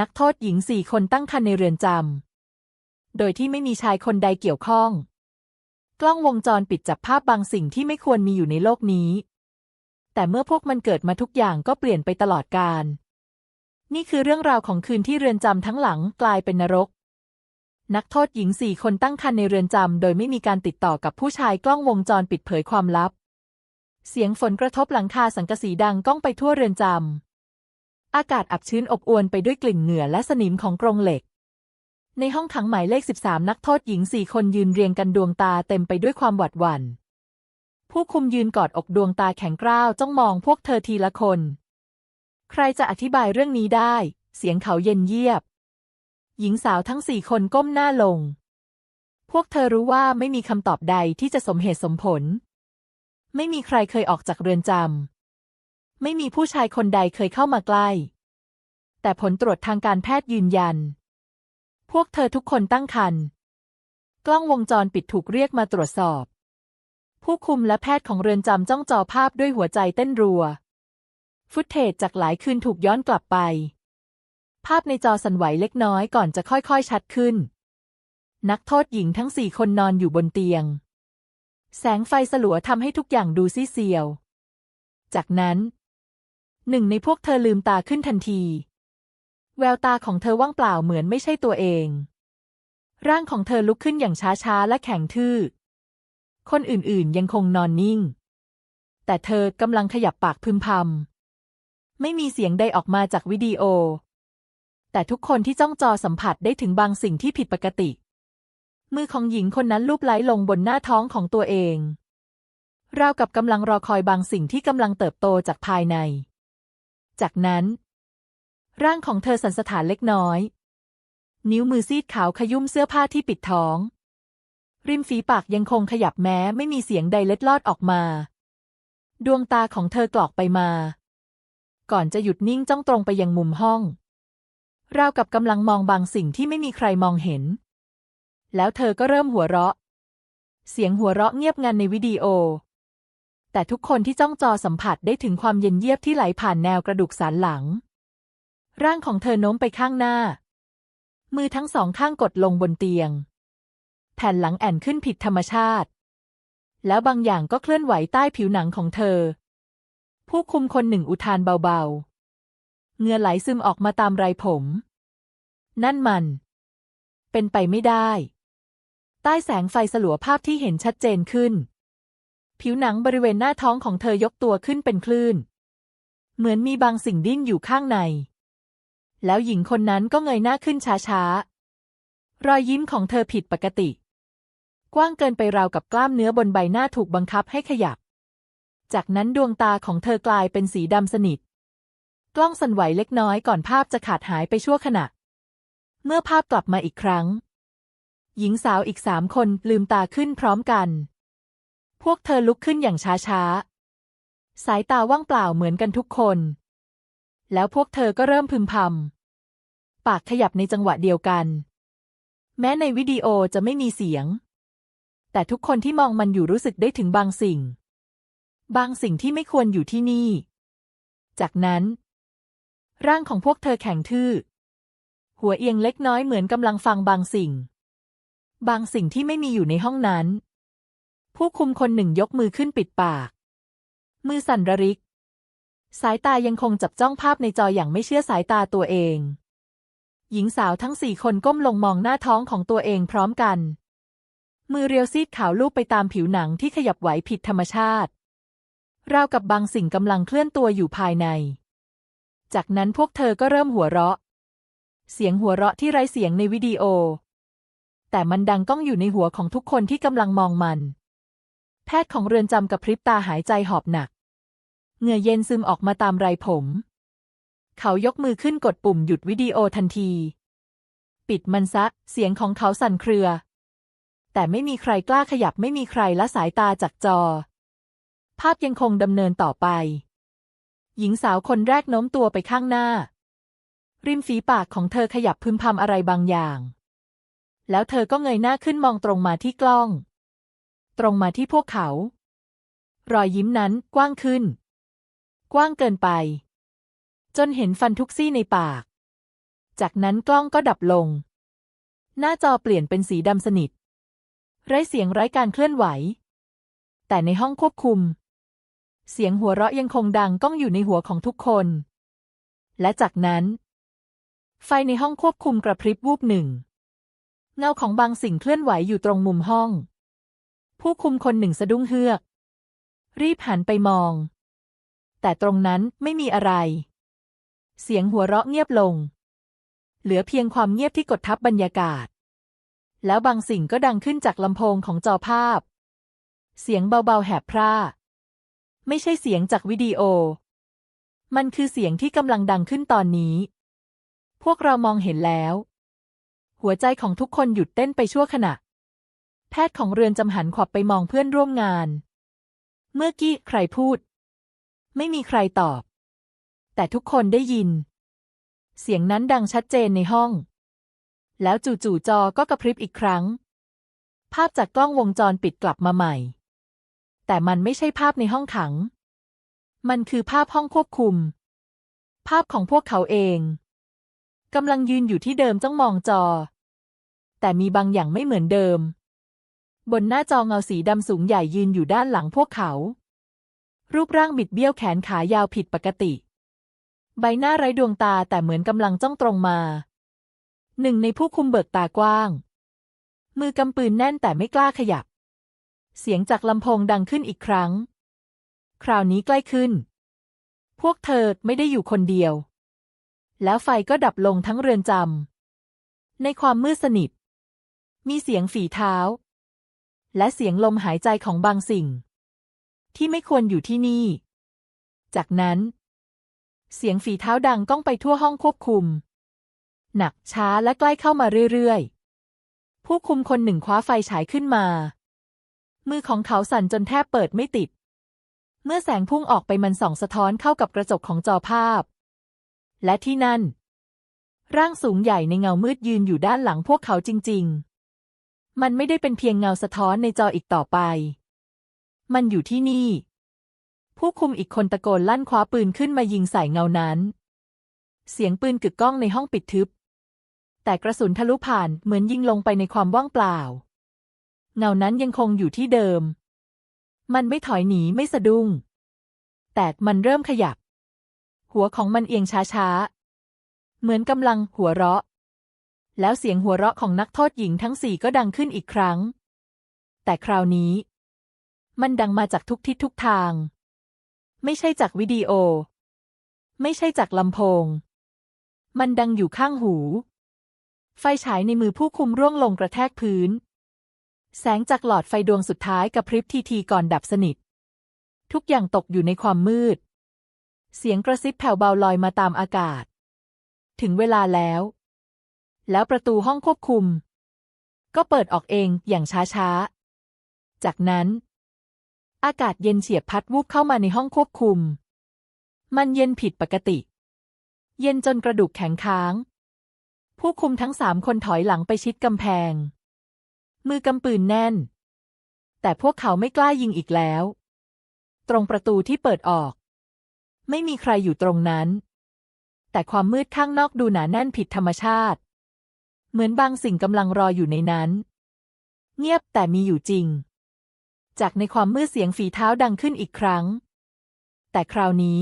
นักโทษหญิงสี่คนตั้งครรภ์ในเรือนจำ โดยที่ไม่มีชายคนใดเกี่ยวข้อง กล้องวงจรปิดจับภาพบางสิ่งที่ไม่ควรมีอยู่ในโลกนี้ แต่เมื่อพวกมันเกิดมาทุกอย่างก็เปลี่ยนไปตลอดกาล นี่คือเรื่องราวของคืนที่เรือนจำทั้งหลังกลายเป็นนรก นักโทษหญิงสี่คนตั้งครรภ์ในเรือนจำโดยไม่มีการติดต่อกับผู้ชายกล้องวงจรปิดเผยความลับ เสียงฝนกระทบหลังคาสังกะสีดังก้องไปทั่วเรือนจำ อากาศอับชื้นอบอวลไปด้วยกลิ่นเหงื่อและสนิมของกรงเหล็ก ในห้องขังหมายเลข 13 นักโทษหญิงสี่คนยืนเรียงกันดวงตาเต็มไปด้วยความหวาดหวัน่น ผู้คุมยืนกอดอกดวงตาแข็งกร้าวจ้องมองพวกเธอทีละคน ใครจะอธิบายเรื่องนี้ได้ เสียงเขาเย็นเยียบ หญิงสาวทั้งสี่คนก้มหน้าลง พวกเธอรู้ว่าไม่มีคำตอบใดที่จะสมเหตุสมผล ไม่มีใครเคยออกจากเรือนจำ ไม่มีผู้ชายคนใดเคยเข้ามาใกล้ แต่ผลตรวจทางการแพทย์ยืนยัน พวกเธอทุกคนตั้งครรภ์กล้องวงจรปิดถูกเรียกมาตรวจสอบ ผู้คุมและแพทย์ของเรือนจำจ้องจอภาพด้วยหัวใจเต้นรัว ฟุตเทจจากหลายคืนถูกย้อนกลับไป ภาพในจอสั่นไหวเล็กน้อยก่อนจะค่อยๆชัดขึ้น นักโทษหญิงทั้งสี่คนนอนอยู่บนเตียง แสงไฟสลัวทำให้ทุกอย่างดูซีเซียว จากนั้น หนึ่งในพวกเธอลืมตาขึ้นทันที แววตาของเธอว่างเปล่าเหมือนไม่ใช่ตัวเอง ร่างของเธอลุกขึ้นอย่างช้าๆ และแข็งทื่อ คนอื่นๆยังคงนอนนิ่ง แต่เธอกำลังขยับปากพึมพำไม่มีเสียงใดออกมาจากวิดีโอ แต่ทุกคนที่จ้องจอสัมผัสได้ถึงบางสิ่งที่ผิดปกติ มือของหญิงคนนั้นลูบไล้ลงบนหน้าท้องของตัวเองราวกับกำลังรอคอยบางสิ่งที่กำลังเติบโตจากภายใน จากนั้น ร่างของเธอสั่นสะท้านเล็กน้อย นิ้วมือซีดขาวขยุ่มเสื้อผ้าที่ปิดท้อง ริมฝีปากยังคงขยับแม้ไม่มีเสียงใดเล็ดลอดออกมา ดวงตาของเธอกรอกไปมา ก่อนจะหยุดนิ่งจ้องตรงไปยังมุมห้อง ราวกับกำลังมองบางสิ่งที่ไม่มีใครมองเห็น แล้วเธอก็เริ่มหัวเราะ เสียงหัวเราะเงียบงันในวิดีโอ แต่ทุกคนที่จ้องจอสัมผัสได้ถึงความเย็นเยียบที่ไหลผ่านแนวกระดูกสันหลัง ร่างของเธอโน้มไปข้างหน้า มือทั้งสองข้างกดลงบนเตียง แผ่นหลังแอนขึ้นผิดธรรมชาติ แล้วบางอย่างก็เคลื่อนไหวใต้ผิวหนังของเธอ ผู้คุมคนหนึ่งอุทานเบาๆ เงื่อไหลซึมออกมาตามไรผม นั่นมัน เป็นไปไม่ได้ ใต้แสงไฟสลัวภาพที่เห็นชัดเจนขึ้น ผิวหนังบริเวณหน้าท้องของเธอยกตัวขึ้นเป็นคลื่น เหมือนมีบางสิ่งดิ้นอยู่ข้างใน แล้วหญิงคนนั้นก็เงยหน้าขึ้นช้าๆ รอยยิ้มของเธอผิดปกติ กว้างเกินไปราวกับกล้ามเนื้อบนใบหน้าถูกบังคับให้ขยับ จากนั้นดวงตาของเธอกลายเป็นสีดำสนิท กล้องสั่นไหวเล็กน้อยก่อนภาพจะขาดหายไปชั่วขณะ เมื่อภาพกลับมาอีกครั้ง หญิงสาวอีกสามคนลืมตาขึ้นพร้อมกัน พวกเธอลุกขึ้นอย่างช้าๆ สายตาว่างเปล่าเหมือนกันทุกคน แล้วพวกเธอก็เริ่มพึมพำ ปากขยับในจังหวะเดียวกัน แม้ในวิดีโอจะไม่มีเสียง แต่ทุกคนที่มองมันอยู่รู้สึกได้ถึงบางสิ่ง บางสิ่งที่ไม่ควรอยู่ที่นี่ จากนั้น ร่างของพวกเธอแข็งทื่อ หัวเอียงเล็กน้อยเหมือนกำลังฟังบางสิ่ง บางสิ่งที่ไม่มีอยู่ในห้องนั้น ผู้คุมคนหนึ่งยกมือขึ้นปิดปาก มือสั่นระริก สายตายังคงจับจ้องภาพในจออย่างไม่เชื่อสายตาตัวเอง หญิงสาวทั้งสี่คนก้มลงมองหน้าท้องของตัวเองพร้อมกัน มือเรียวซีดขาวลูบไปตามผิวหนังที่ขยับไหวผิดธรรมชาติ ราวกับบางสิ่งกำลังเคลื่อนตัวอยู่ภายใน จากนั้นพวกเธอก็เริ่มหัวเราะ เสียงหัวเราะที่ไร้เสียงในวิดีโอ แต่มันดังก้องอยู่ในหัวของทุกคนที่กำลังมองมัน แพทย์ของเรือนจำกับพริบตาหายใจหอบหนัก เหงื่อเย็นซึมออกมาตามไรผม เขายกมือขึ้นกดปุ่มหยุดวิดีโอทันที ปิดมันซะ เสียงของเขาสั่นเครือ แต่ไม่มีใครกล้าขยับไม่มีใครละสายตาจากจอ ภาพยังคงดำเนินต่อไป หญิงสาวคนแรกโน้มตัวไปข้างหน้า ริมฝีปากของเธอขยับพึมพำอะไรบางอย่าง แล้วเธอก็เงยหน้าขึ้นมองตรงมาที่กล้อง ตรงมาที่พวกเขา รอยยิ้มนั้นกว้างขึ้น กว้างเกินไป จนเห็นฟันทุกซี่ในปาก จากนั้นกล้องก็ดับลง หน้าจอเปลี่ยนเป็นสีดำสนิท ไร้เสียงไร้การเคลื่อนไหว แต่ในห้องควบคุม เสียงหัวเราะยังคงดังก้องอยู่ในหัวของทุกคน และจากนั้น ไฟในห้องควบคุมกระพริบวูบหนึ่งเงาของบางสิ่งเคลื่อนไหวอยู่ตรงมุมห้อง ผู้คุมคนหนึ่งสะดุ้งเฮือก รีบหันไปมอง แต่ตรงนั้นไม่มีอะไร เสียงหัวเราะเงียบลง เหลือเพียงความเงียบที่กดทับบรรยากาศ แล้วบางสิ่งก็ดังขึ้นจากลำโพงของจอภาพ เสียงเบาๆแหบพร่า ไม่ใช่เสียงจากวิดีโอ มันคือเสียงที่กำลังดังขึ้นตอนนี้ พวกเรามองเห็นแล้ว หัวใจของทุกคนหยุดเต้นไปชั่วขณะ แพทย์ของเรือนจำหันขวับไปมองเพื่อนร่วมงาน เมื่อกี้ใครพูด ไม่มีใครตอบ แต่ทุกคนได้ยิน เสียงนั้นดังชัดเจนในห้อง แล้วจู่ๆจอก็กระพริบอีกครั้ง ภาพจากกล้องวงจรปิดกลับมาใหม่ แต่มันไม่ใช่ภาพในห้องขัง มันคือภาพห้องควบคุม ภาพของพวกเขาเองกำลังยืนอยู่ที่เดิมจ้องมองจอ แต่มีบางอย่างไม่เหมือนเดิม บนหน้าจอเงาสีดำสูงใหญ่ยืนอยู่ด้านหลังพวกเขา รูปร่างบิดเบี้ยวแขนขายาวผิดปกติ ใบหน้าไร้ดวงตาแต่เหมือนกำลังจ้องตรงมา หนึ่งในผู้คุมเบิกตากว้าง มือกำปืนแน่นแต่ไม่กล้าขยับ เสียงจากลำโพงดังขึ้นอีกครั้ง คราวนี้ใกล้ขึ้น พวกเธอไม่ได้อยู่คนเดียว แล้วไฟก็ดับลงทั้งเรือนจำในความมืดสนิท มีเสียงฝีเท้า และเสียงลมหายใจของบางสิ่ง ที่ไม่ควรอยู่ที่นี่ จากนั้น เสียงฝีเท้าดังก้องไปทั่วห้องควบคุม หนักช้าและใกล้เข้ามาเรื่อยๆ ผู้คุมคนหนึ่งคว้าไฟฉายขึ้นมา มือของเขาสั่นจนแทบเปิดไม่ติด เมื่อแสงพุ่งออกไปมันส่องสะท้อนเข้ากับกระจกของจอภาพ และที่นั่น ร่างสูงใหญ่ในเงามืดยืนอยู่ด้านหลังพวกเขาจริง ๆ มันไม่ได้เป็นเพียงเงาสะท้อนในจออีกต่อไป มันอยู่ที่นี่ ผู้คุมอีกคนตะโกนลั่นคว้าปืนขึ้นมายิงใส่เงานั้น เสียงปืนกึกก้องในห้องปิดทึบ แต่กระสุนทะลุผ่านเหมือนยิงลงไปในความว่างเปล่า เงานั้นยังคงอยู่ที่เดิม มันไม่ถอยหนีไม่สะดุ้ง แต่มันเริ่มขยับ หัวของมันเอียงช้าๆ เหมือนกำลังหัวเราะ แล้วเสียงหัวเราะของนักโทษหญิงทั้งสี่ก็ดังขึ้นอีกครั้ง แต่คราวนี้ มันดังมาจากทุกทิศทุกทาง ไม่ใช่จากวิดีโอ ไม่ใช่จากลำโพง มันดังอยู่ข้างหู ไฟฉายในมือผู้คุมร่วงลงกระแทกพื้น แสงจากหลอดไฟดวงสุดท้ายกระพริบทีทีก่อนดับสนิท ทุกอย่างตกอยู่ในความมืด เสียงกระซิบแผ่วเบาลอยมาตามอากาศ ถึงเวลาแล้ว แล้วประตูห้องควบคุม ก็เปิดออกเองอย่างช้าๆ จากนั้น อากาศเย็นเฉียบพัดวูบเข้ามาในห้องควบคุม มันเย็นผิดปกติ เย็นจนกระดูกแข็งค้าง ผู้คุมทั้งสามคนถอยหลังไปชิดกำแพง มือกำปืนแน่น แต่พวกเขาไม่กล้ายิงอีกแล้ว ตรงประตูที่เปิดออก ไม่มีใครอยู่ตรงนั้นแต่ความมืดข้างนอกดูหนาแน่นผิดธรรมชาติ เหมือนบางสิ่งกำลังรออยู่ในนั้น เงียบแต่มีอยู่จริง จากในความมืดเสียงฝีเท้าดังขึ้นอีกครั้ง แต่คราวนี้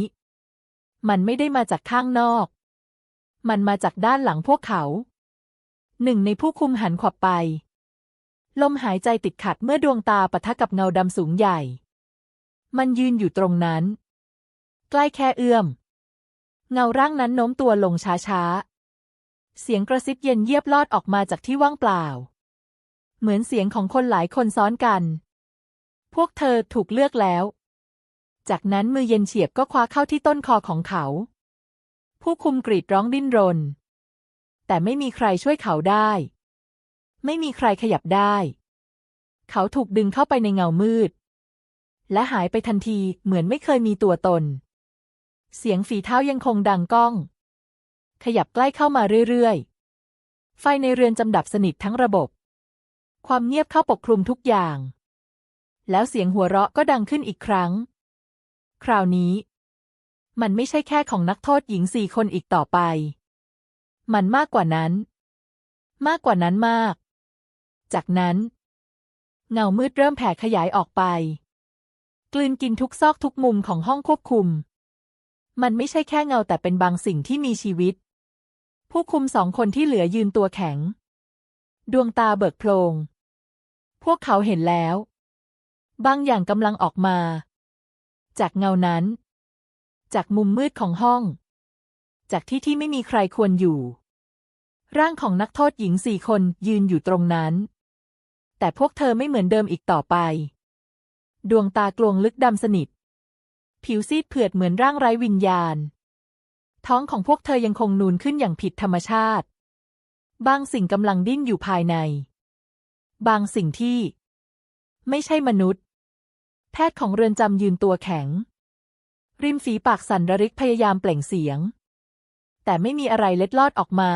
มันไม่ได้มาจากข้างนอก มันมาจากด้านหลังพวกเขา หนึ่งในผู้คุมหันขวับไป ลมหายใจติดขัดเมื่อดวงตาปะทะกับเงาดำสูงใหญ่ มันยืนอยู่ตรงนั้น ใกล้แค่เอื้อม เงาร่างนั้นโน้มตัวลงช้าๆ เสียงกระซิบเย็นเยียบลอดออกมาจากที่ว่างเปล่า เหมือนเสียงของคนหลายคนซ้อนกัน พวกเธอถูกเลือกแล้ว จากนั้นมือเย็นเฉียบก็คว้าเข้าที่ต้นคอของเขา ผู้คุมกรีดร้องดิ้นรน แต่ไม่มีใครช่วยเขาได้ ไม่มีใครขยับได้ เขาถูกดึงเข้าไปในเงามืด และหายไปทันทีเหมือนไม่เคยมีตัวตน เสียงฝีเท้ายังคงดังก้อง ขยับใกล้เข้ามาเรื่อยๆ ไฟในเรือนจำดับสนิททั้งระบบ ความเงียบเข้าปกคลุมทุกอย่าง แล้วเสียงหัวเราะก็ดังขึ้นอีกครั้ง คราวนี้ มันไม่ใช่แค่ของนักโทษหญิงสี่คนอีกต่อไป มันมากกว่านั้น มากกว่านั้นมาก จากนั้น เงามืดเริ่มแผ่ขยายออกไป กลืนกินทุกซอกทุกมุมของห้องควบคุมมันไม่ใช่แค่เงาแต่เป็นบางสิ่งที่มีชีวิต ผู้คุมสองคนที่เหลือยืนตัวแข็ง ดวงตาเบิกโพลง พวกเขาเห็นแล้ว บางอย่างกำลังออกมา จากเงานั้น จากมุมมืดของห้อง จากที่ที่ไม่มีใครควรอยู่ ร่างของนักโทษหญิงสี่คนยืนอยู่ตรงนั้น แต่พวกเธอไม่เหมือนเดิมอีกต่อไป ดวงตากลวงลึกดำสนิท ผิวซีดเผือดเหมือนร่างไร้วิญญาณ ท้องของพวกเธอยังคงนูนขึ้นอย่างผิดธรรมชาติ บางสิ่งกำลังดิ้นอยู่ภายใน บางสิ่งที่ ไม่ใช่มนุษย์ แพทย์ของเรือนจำยืนตัวแข็ง ริมฝีปากสั่นระริกพยายามเปล่งเสียง แต่ไม่มีอะไรเล็ดลอดออกมา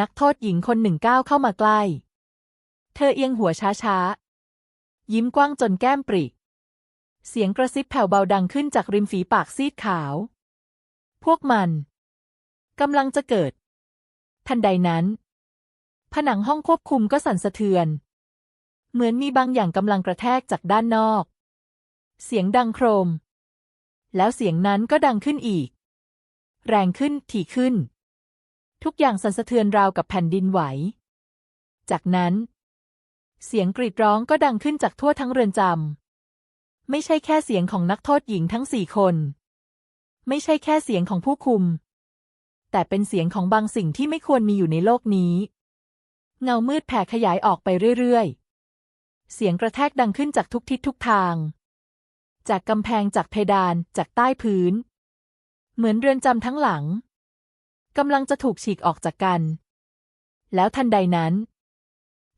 นักโทษหญิงคนหนึ่งก้าวเข้ามาใกล้ เธอเอียงหัวช้าๆ ยิ้มกว้างจนแก้มปริ เสียงกระซิบแผ่วเบาดังขึ้นจากริมฝีปากซีดขาว พวกมันกำลังจะเกิด ทันใดนั้น ผนังห้องควบคุมก็สั่นสะเทือน เหมือนมีบางอย่างกำลังกระแทกจากด้านนอก เสียงดังโครม แล้วเสียงนั้นก็ดังขึ้นอีก แรงขึ้นถี่ขึ้น ทุกอย่างสั่นสะเทือนราวกับแผ่นดินไหว จากนั้น เสียงกรีดร้องก็ดังขึ้นจากทั่วทั้งเรือนจำไม่ใช่แค่เสียงของนักโทษหญิงทั้งสี่คน ไม่ใช่แค่เสียงของผู้คุม แต่เป็นเสียงของบางสิ่งที่ไม่ควรมีอยู่ในโลกนี้ เงามืดแผ่ขยายออกไปเรื่อยๆ เสียงกระแทกดังขึ้นจากทุกทิศทุกทาง จากกำแพงจากเพดานจากใต้พื้น เหมือนเรือนจำทั้งหลังกำลังจะถูกฉีกออกจากกัน แล้วทันใดนั้น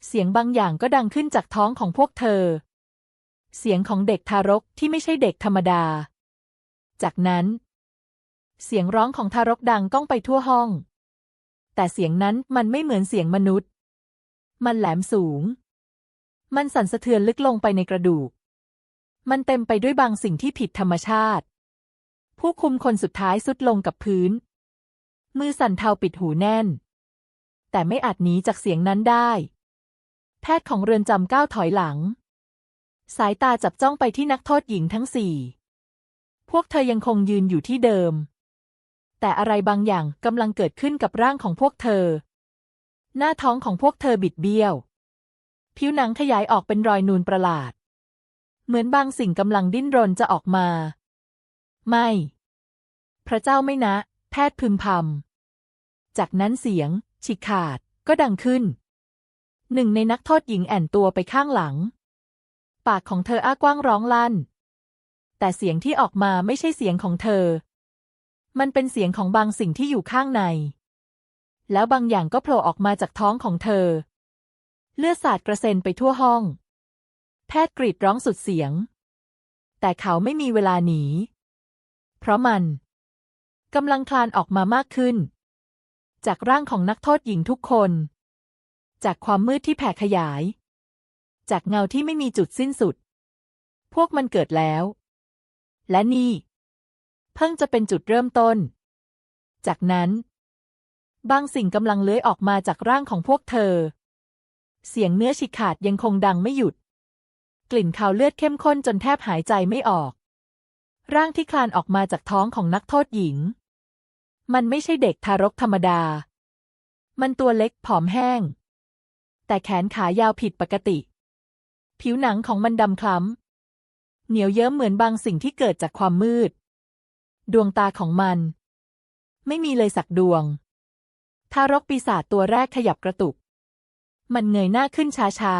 เสียงบางอย่างก็ดังขึ้นจากท้องของพวกเธอ เสียงของเด็กทารกที่ไม่ใช่เด็กธรรมดา จากนั้น เสียงร้องของทารกดังก้องไปทั่วห้อง แต่เสียงนั้นมันไม่เหมือนเสียงมนุษย์ มันแหลมสูง มันสั่นสะเทือนลึกลงไปในกระดูก มันเต็มไปด้วยบางสิ่งที่ผิดธรรมชาติ ผู้คุมคนสุดท้ายสุดลงกับพื้น มือสั่นเทาปิดหูแน่น แต่ไม่อาจหนีจากเสียงนั้นได้ แพทย์ของเรือนจำก้าวถอยหลัง สายตาจับจ้องไปที่นักโทษหญิงทั้งสี่ พวกเธอยังคงยืนอยู่ที่เดิม แต่อะไรบางอย่างกำลังเกิดขึ้นกับร่างของพวกเธอ หน้าท้องของพวกเธอบิดเบี้ยว ผิวหนังขยายออกเป็นรอยนูนประหลาด เหมือนบางสิ่งกำลังดิ้นรนจะออกมา ไม่ พระเจ้าไม่นะ แพทย์พึมพำ จากนั้นเสียง ฉีกขาดก็ดังขึ้น หนึ่งในนักโทษหญิงแอนตัวไปข้างหลัง ปากของเธออ้ากว้างร้องลั่น แต่เสียงที่ออกมาไม่ใช่เสียงของเธอ มันเป็นเสียงของบางสิ่งที่อยู่ข้างใน แล้วบางอย่างก็โผล่ออกมาจากท้องของเธอ เลือดสาดกระเซ็นไปทั่วห้อง แพทย์กรีดร้องสุดเสียง แต่เขาไม่มีเวลาหนี เพราะมันกำลังคลานออกมามากขึ้น จากร่างของนักโทษหญิงทุกคน จากความมืดที่แผ่ขยาย จากเงาที่ไม่มีจุดสิ้นสุด พวกมันเกิดแล้ว และนี่ เพิ่งจะเป็นจุดเริ่มต้น จากนั้น บางสิ่งกำลังเลื้อยออกมาจากร่างของพวกเธอ เสียงเนื้อฉีกขาดยังคงดังไม่หยุด กลิ่นคาวเลือดเข้มข้นจนแทบหายใจไม่ออก ร่างที่คลานออกมาจากท้องของนักโทษหญิง มันไม่ใช่เด็กทารกธรรมดา มันตัวเล็กผอมแห้ง แต่แขนขายาวผิดปกติ ผิวหนังของมันดำคล้ำเหนียวเยิ้มเหมือนบางสิ่งที่เกิดจากความมืด ดวงตาของมัน ไม่มีเลยสักดวง ทารกปีศาจตัวแรกขยับกระตุก มันเงยหน้าขึ้นช้า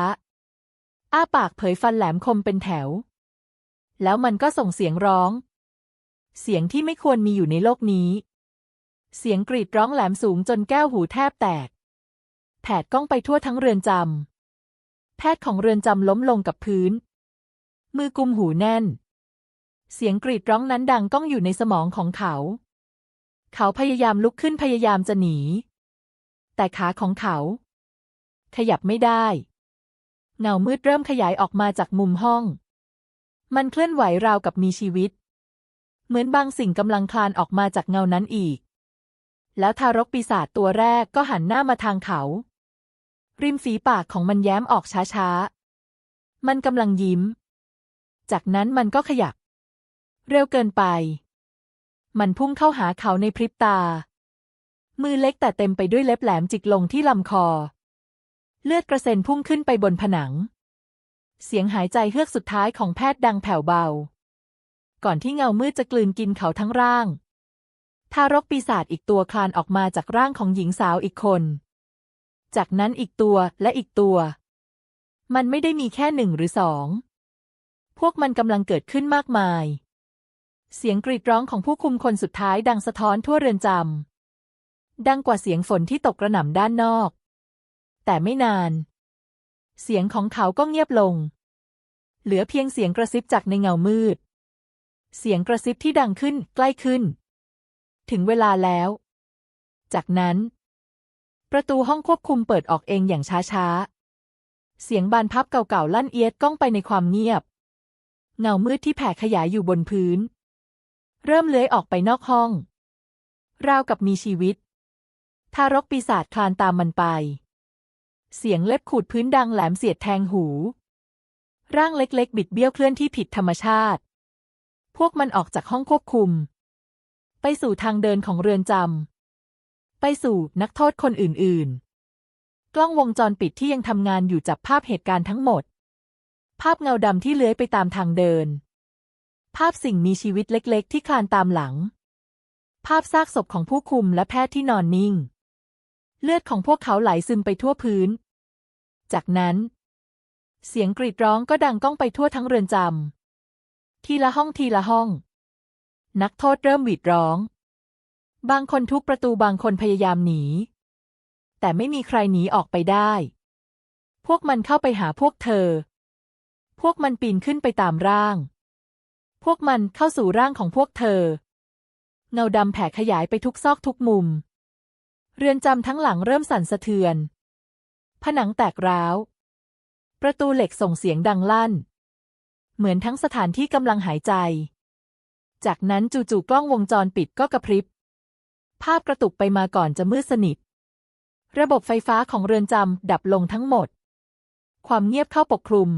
ๆ อ้าปากเผยฟันแหลมคมเป็นแถว แล้วมันก็ส่งเสียงร้อง เสียงที่ไม่ควรมีอยู่ในโลกนี้ เสียงกรีดร้องแหลมสูงจนแก้วหูแทบแตก แผดก้องไปทั่วทั้งเรือนจำแพทย์ของเรือนจำล้มลงกับพื้น มือกุมหูแน่น เสียงกรีดร้องนั้นดังก้องอยู่ในสมองของเขา เขาพยายามลุกขึ้นพยายามจะหนี แต่ขาของเขา ขยับไม่ได้ เงามืดเริ่มขยายออกมาจากมุมห้อง มันเคลื่อนไหวราวกับมีชีวิต เหมือนบางสิ่งกำลังคลานออกมาจากเงานั้นอีก แล้วทารกปีศาจตัวแรกก็หันหน้ามาทางเขา ริมฝีปากของมันแย้มออกช้าๆ มันกำลังยิ้ม จากนั้นมันก็ขยับ เร็วเกินไป มันพุ่งเข้าหาเขาในพริบตา มือเล็กแต่เต็มไปด้วยเล็บแหลมจิกลงที่ลำคอ เลือดกระเซ็นพุ่งขึ้นไปบนผนัง เสียงหายใจเฮือกสุดท้ายของแพทย์ดังแผ่วเบา ก่อนที่เงามืดจะกลืนกินเขาทั้งร่าง ทารกปีศาจอีกตัวคลานออกมาจากร่างของหญิงสาวอีกคน จากนั้นอีกตัวและอีกตัว มันไม่ได้มีแค่หนึ่งหรือสองพวกมันกำลังเกิดขึ้นมากมาย เสียงกรีดร้องของผู้คุมคนสุดท้ายดังสะท้อนทั่วเรือนจำ ดังกว่าเสียงฝนที่ตกกระหน่ำด้านนอก แต่ไม่นาน เสียงของเขาก็เงียบลง เหลือเพียงเสียงกระซิบจากในเงามืด เสียงกระซิบที่ดังขึ้นใกล้ขึ้น ถึงเวลาแล้ว จากนั้น ประตูห้องควบคุมเปิดออกเองอย่างช้าๆ เสียงบานพับเก่าๆลั่นเอียดก้องไปในความเงียบ เงามืดที่แผ่ขยายอยู่บนพื้น เริ่มเลื้อยออกไปนอกห้อง ราวกับมีชีวิต ทารกปีศาจคลานตามมันไป เสียงเล็บขูดพื้นดังแหลมเสียดแทงหู ร่างเล็กๆ บิดเบี้ยวเคลื่อนที่ผิดธรรมชาติ พวกมันออกจากห้องควบคุม ไปสู่ทางเดินของเรือนจำ ไปสู่นักโทษคนอื่นๆ กล้องวงจรปิดที่ยังทำงานอยู่จับภาพเหตุการณ์ทั้งหมด ภาพเงาดำที่เลื้อยไปตามทางเดิน ภาพสิ่งมีชีวิตเล็กๆ ที่คลานตามหลัง ภาพซากศพของผู้คุมและแพทย์ที่นอนนิ่ง เลือดของพวกเขาไหลซึมไปทั่วพื้น จากนั้น เสียงกรีดร้องก็ดังก้องไปทั่วทั้งเรือนจำ ทีละห้องทีละห้อง นักโทษเริ่มหวีดร้อง บางคนทุบประตูบางคนพยายามหนี แต่ไม่มีใครหนีออกไปได้ พวกมันเข้าไปหาพวกเธอ พวกมันปีนขึ้นไปตามร่าง พวกมันเข้าสู่ร่างของพวกเธอ เงาดำแผ่ขยายไปทุกซอกทุกมุม เรือนจำทั้งหลังเริ่มสั่นสะเทือน ผนังแตกร้าว ประตูเหล็กส่งเสียงดังลั่น เหมือนทั้งสถานที่กำลังหายใจ จากนั้นจู่ๆกล้องวงจรปิดก็กระพริบ ภาพกระตุกไปมาก่อนจะมืดสนิท ระบบไฟฟ้าของเรือนจำดับลงทั้งหมด ความเงียบเข้าปกคลุม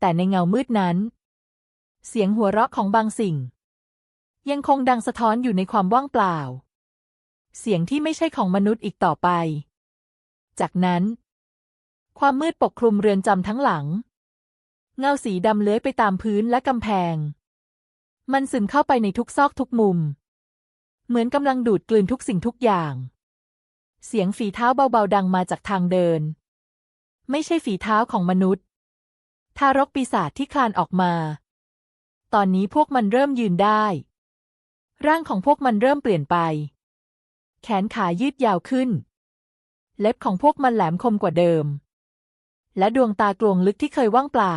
แต่ในเงามืดนั้น เสียงหัวเราะของบางสิ่ง ยังคงดังสะท้อนอยู่ในความว่างเปล่า เสียงที่ไม่ใช่ของมนุษย์อีกต่อไป จากนั้น ความมืดปกคลุมเรือนจำทั้งหลัง เงาสีดำเลื้อยไปตามพื้นและกำแพง มันซึมเข้าไปในทุกซอกทุกมุม เหมือนกำลังดูดกลืนทุกสิ่งทุกอย่าง เสียงฝีเท้าเบาๆดังมาจากทางเดิน ไม่ใช่ฝีเท้าของมนุษย์ทารกปีศาจที่คลานออกมา ตอนนี้พวกมันเริ่มยืนได้ ร่างของพวกมันเริ่มเปลี่ยนไป แขนขายืดยาวขึ้น เล็บของพวกมันแหลมคมกว่าเดิม และดวงตากลวงลึกที่เคยว่างเปล่า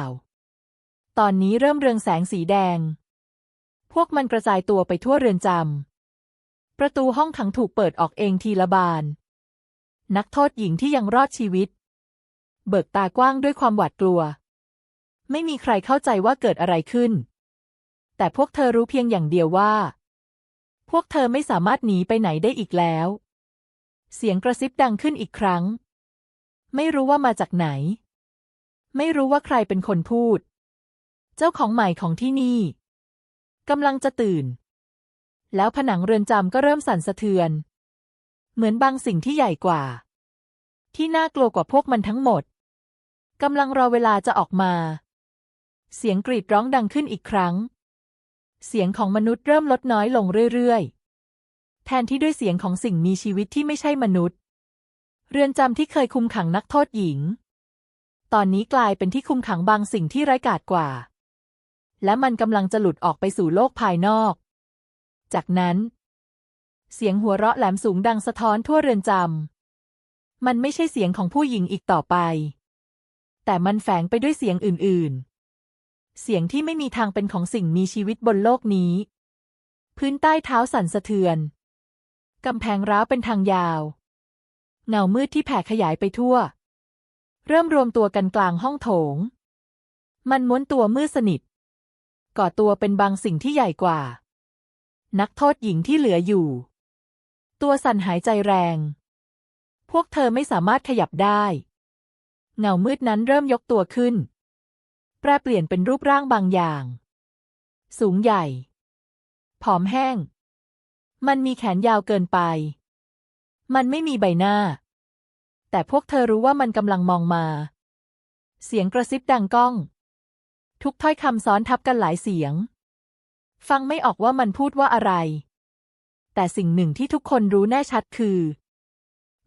ตอนนี้เริ่มเรืองแสงสีแดง พวกมันกระจายตัวไปทั่วเรือนจำ ประตูห้องขังถูกเปิดออกเองทีละบาน นักโทษหญิงที่ยังรอดชีวิต เบิกตากว้างด้วยความหวาดกลัว ไม่มีใครเข้าใจว่าเกิดอะไรขึ้น แต่พวกเธอรู้เพียงอย่างเดียวว่า พวกเธอไม่สามารถหนีไปไหนได้อีกแล้ว เสียงกระซิบดังขึ้นอีกครั้ง ไม่รู้ว่ามาจากไหน ไม่รู้ว่าใครเป็นคนพูด เจ้าของใหม่ของที่นี่กำลังจะตื่น แล้วผนังเรือนจำก็เริ่มสั่นสะเทือน เหมือนบางสิ่งที่ใหญ่กว่า ที่น่ากลัวกว่าพวกมันทั้งหมดกำลังรอเวลาจะออกมา เสียงกรีดร้องดังขึ้นอีกครั้ง เสียงของมนุษย์เริ่มลดน้อยลงเรื่อยๆ แทนที่ด้วยเสียงของสิ่งมีชีวิตที่ไม่ใช่มนุษย์ เรือนจำที่เคยคุมขังนักโทษหญิง ตอนนี้กลายเป็นที่คุมขังบางสิ่งที่ไร้กาจกว่า และมันกำลังจะหลุดออกไปสู่โลกภายนอก จากนั้น เสียงหัวเราะแหลมสูงดังสะท้อนทั่วเรือนจำ มันไม่ใช่เสียงของผู้หญิงอีกต่อไป แต่มันแฝงไปด้วยเสียงอื่นๆ เสียงที่ไม่มีทางเป็นของสิ่งมีชีวิตบนโลกนี้ พื้นใต้เท้าสั่นสะเทือน กำแพงร้าวเป็นทางยาว เงามืดที่แผ่ขยายไปทั่ว เริ่มรวมตัวกันกลางห้องโถง มันม้วนตัวมืดสนิท ก่อตัวเป็นบางสิ่งที่ใหญ่กว่า นักโทษหญิงที่เหลืออยู่ ตัวสั่นหายใจแรง พวกเธอไม่สามารถขยับได้ เงามืดนั้นเริ่มยกตัวขึ้น แปรเปลี่ยนเป็นรูปร่างบางอย่าง สูงใหญ่ ผอมแห้ง มันมีแขนยาวเกินไป มันไม่มีใบหน้า แต่พวกเธอรู้ว่ามันกำลังมองมา เสียงกระซิบดังก้อง ทุกถ้อยคำซ้อนทับกันหลายเสียง ฟังไม่ออกว่ามันพูดว่าอะไร แต่สิ่งหนึ่งที่ทุกคนรู้แน่ชัดคือ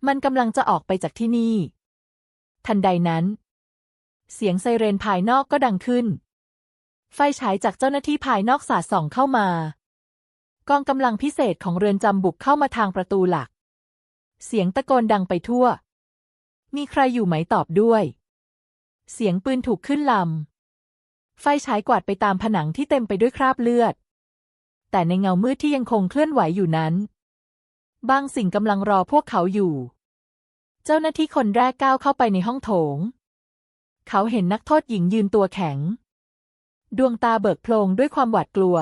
มันกำลังจะออกไปจากที่นี่ ทันใดนั้น เสียงไซเรนภายนอกก็ดังขึ้น ไฟฉายจากเจ้าหน้าที่ภายนอกสาดส่องเข้ามากองกำลังพิเศษของเรือนจำบุกเข้ามาทางประตูหลัก เสียงตะโกนดังไปทั่ว มีใครอยู่ไหมตอบด้วย เสียงปืนถูกขึ้นลำ ไฟฉายกวาดไปตามผนังที่เต็มไปด้วยคราบเลือด แต่ในเงามืดที่ยังคงเคลื่อนไหวอยู่นั้น บางสิ่งกำลังรอพวกเขาอยู่ เจ้าหน้าที่คนแรกก้าวเข้าไปในห้องโถง เขาเห็นนักโทษหญิงยืนตัวแข็ง ดวงตาเบิกโพลงด้วยความหวาดกลัว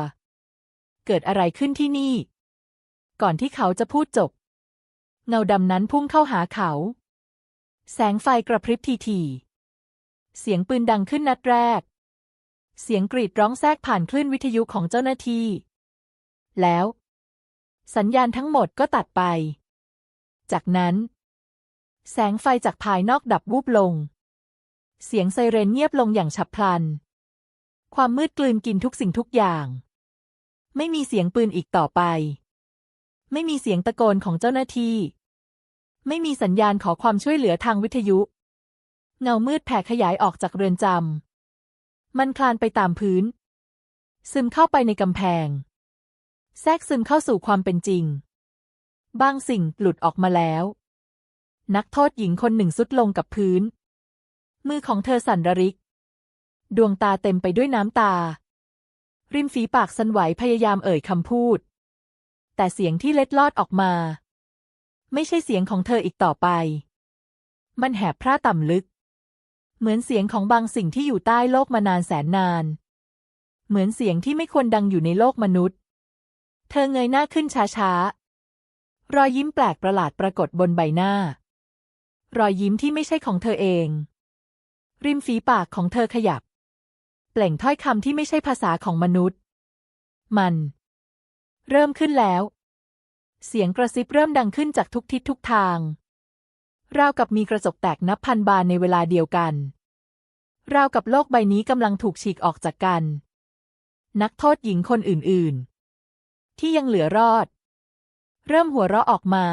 เกิดอะไรขึ้นที่นี่ ก่อนที่เขาจะพูดจบ เงาดำนั้นพุ่งเข้าหาเขา แสงไฟกระพริบทีๆเสียงปืนดังขึ้นนัดแรก เสียงกรีดร้องแทรกผ่านคลื่นวิทยุของเจ้าหน้าที่ แล้ว สัญญาณทั้งหมดก็ตัดไป จากนั้น แสงไฟจากภายนอกดับวูบลง เสียงไซเรนเงียบลงอย่างฉับพลัน ความมืดกลืนกินทุกสิ่งทุกอย่าง ไม่มีเสียงปืนอีกต่อไป ไม่มีเสียงตะโกนของเจ้าหน้าที่ ไม่มีสัญญาณขอความช่วยเหลือทางวิทยุ เงามืดแผ่ขยายออกจากเรือนจำ มันคลานไปตามพื้น ซึมเข้าไปในกำแพง แทรกซึมเข้าสู่ความเป็นจริง บางสิ่งหลุดออกมาแล้ว นักโทษหญิงคนหนึ่งสุดลงกับพื้น มือของเธอสั่นระริก ดวงตาเต็มไปด้วยน้ำตา ริมฝีปากสั่นไหวพยายามเอ่ยคำพูด แต่เสียงที่เล็ดลอดออกมา ไม่ใช่เสียงของเธออีกต่อไป มันแหบพร่าต่ำลึก เหมือนเสียงของบางสิ่งที่อยู่ใต้โลกมานานแสนนาน เหมือนเสียงที่ไม่ควรดังอยู่ในโลกมนุษย์ เธอเงยหน้าขึ้นช้าๆ รอยยิ้มแปลกประหลาดปรากฏบนใบหน้า รอยยิ้มที่ไม่ใช่ของเธอเอง ริมฝีปากของเธอขยับ เปล่งถ้อยคำที่ไม่ใช่ภาษาของมนุษย์ มัน เริ่มขึ้นแล้ว เสียงกระซิบเริ่มดังขึ้นจากทุกทิศทุกทาง ราวกับมีกระจกแตกนับพันบานในเวลาเดียวกัน ราวกับโลกใบนี้กำลังถูกฉีกออกจากกัน นักโทษหญิงคนอื่น ๆ ที่ยังเหลือรอด เริ่มหัวเราะออกมา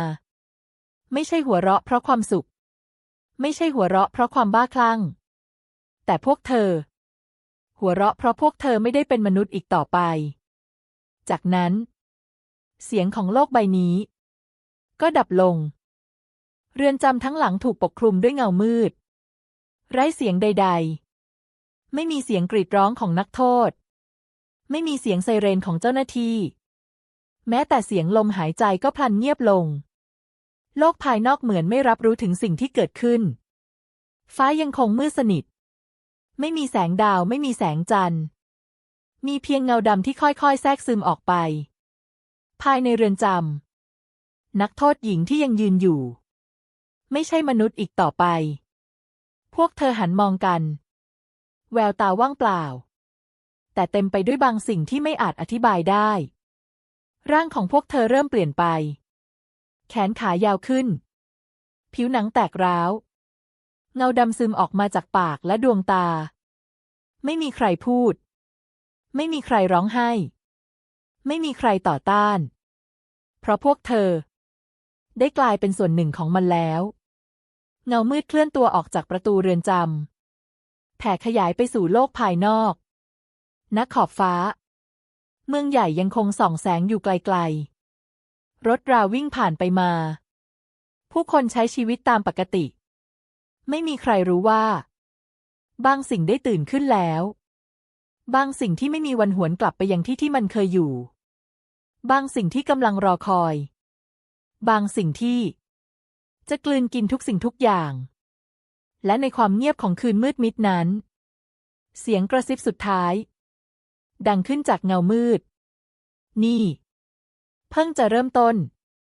ไม่ใช่หัวเราะเพราะความสุข ไม่ใช่หัวเราะเพราะความบ้าคลั่ง แต่พวกเธอ หัวเราะเพราะพวกเธอไม่ได้เป็นมนุษย์อีกต่อไป จากนั้น เสียงของโลกใบนี้ ก็ดับลง เรือนจำทั้งหลังถูกปกคลุมด้วยเงามืด ไร้เสียงใด ๆ ไม่มีเสียงกรีดร้องของนักโทษ ไม่มีเสียงไซเรนของเจ้าหน้าที่ แม้แต่เสียงลมหายใจก็พลันเงียบลง โลกภายนอกเหมือนไม่รับรู้ถึงสิ่งที่เกิดขึ้น ฟ้ายังคงมืดสนิท ไม่มีแสงดาวไม่มีแสงจันทร์ มีเพียงเงาดำที่ค่อยๆ แทรกซึมออกไป ภายในเรือนจำนักโทษหญิงที่ยังยืนอยู่ ไม่ใช่มนุษย์อีกต่อไป พวกเธอหันมองกัน แววตาว่างเปล่า แต่เต็มไปด้วยบางสิ่งที่ไม่อาจอธิบายได้ ร่างของพวกเธอเริ่มเปลี่ยนไป แขนขายาวขึ้น ผิวหนังแตกร้าว เงาดำซึมออกมาจากปากและดวงตา ไม่มีใครพูด ไม่มีใครร้องไห้ ไม่มีใครต่อต้าน เพราะพวกเธอ ได้กลายเป็นส่วนหนึ่งของมันแล้ว เงามืดเคลื่อนตัวออกจากประตูเรือนจำแผ่ขยายไปสู่โลกภายนอกนักขอบฟ้า เมืองใหญ่ยังคงส่องแสงอยู่ไกลๆ รถราวิ่งผ่านไปมา ผู้คนใช้ชีวิตตามปกติ ไม่มีใครรู้ว่า บางสิ่งได้ตื่นขึ้นแล้ว บางสิ่งที่ไม่มีวันหวนกลับไปยังที่ที่มันเคยอยู่ บางสิ่งที่กำลังรอคอย บางสิ่งที่ จะกลืนกินทุกสิ่งทุกอย่าง และในความเงียบของคืนมืดมิดนั้น เสียงกระซิบสุดท้าย ดังขึ้นจากเงามืด นี่ เพิ่งจะเริ่มต้น